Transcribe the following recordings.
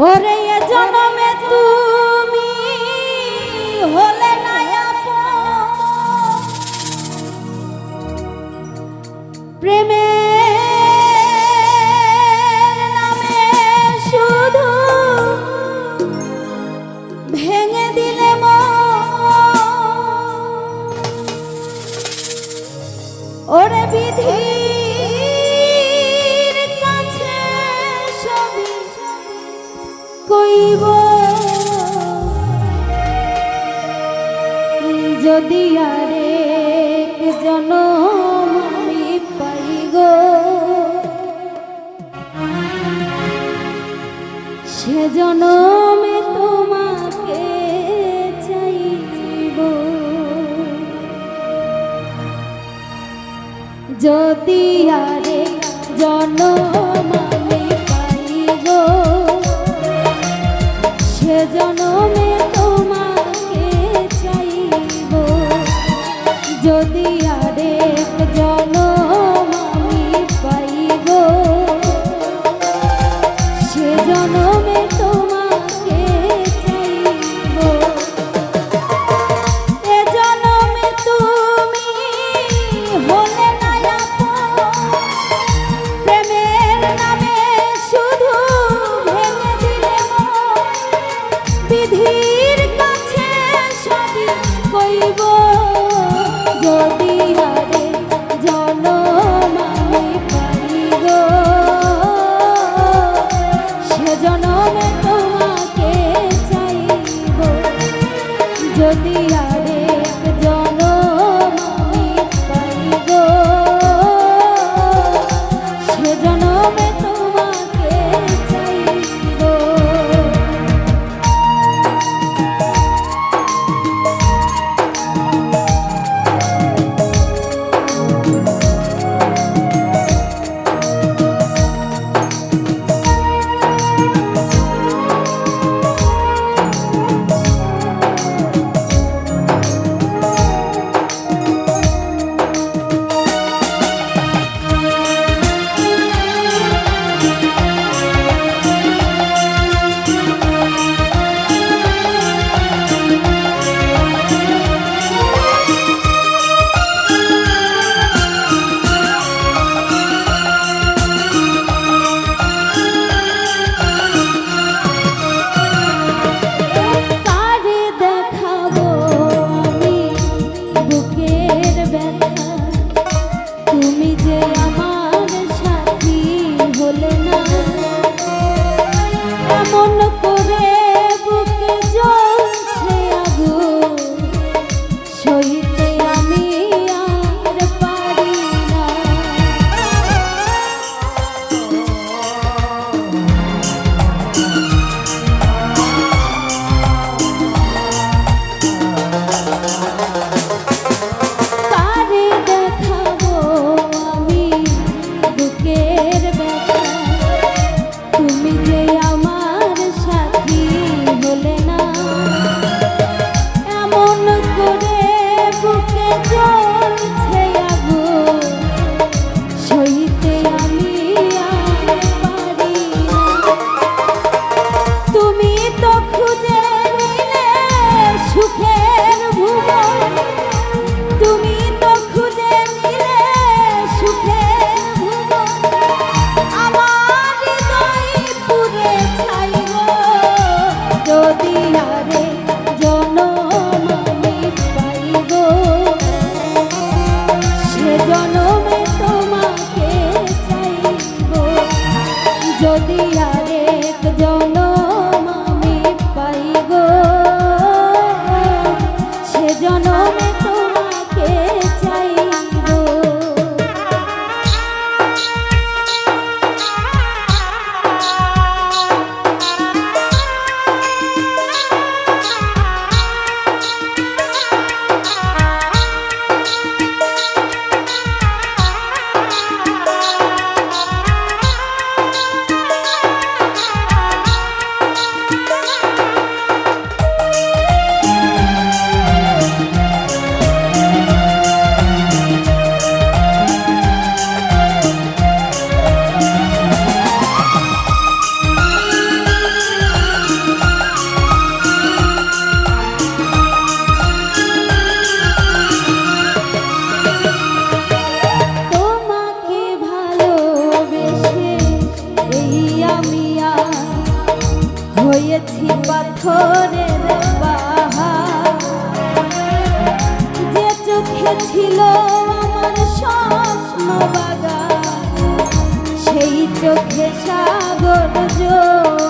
ওরে জনমে তুমি হলে না প্রেমে নামে শুধু ভেঙে দিলে ওরে বিধি জনম আমি পাই গো। সে জনমে তোমাকে চাই জীব যদি আরে জনম Bye. বাগান সেই চোখে সাগর জোর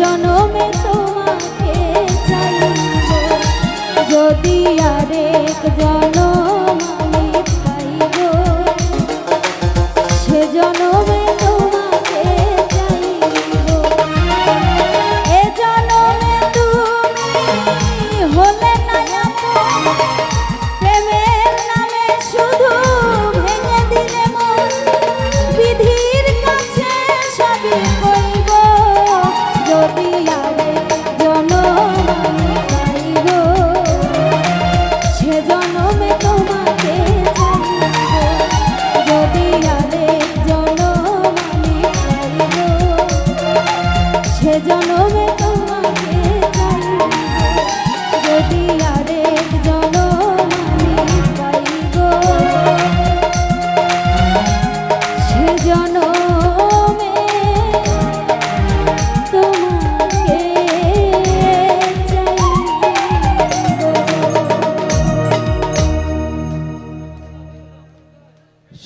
জনমে তোমাকে চাইব। যদি আরেক জনম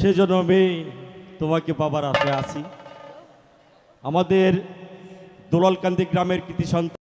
সেজন্য আমি তোমাকে বাবার আশায় আছি আমাদের দোলালকান্দি গ্রামের কৃতি সন্তান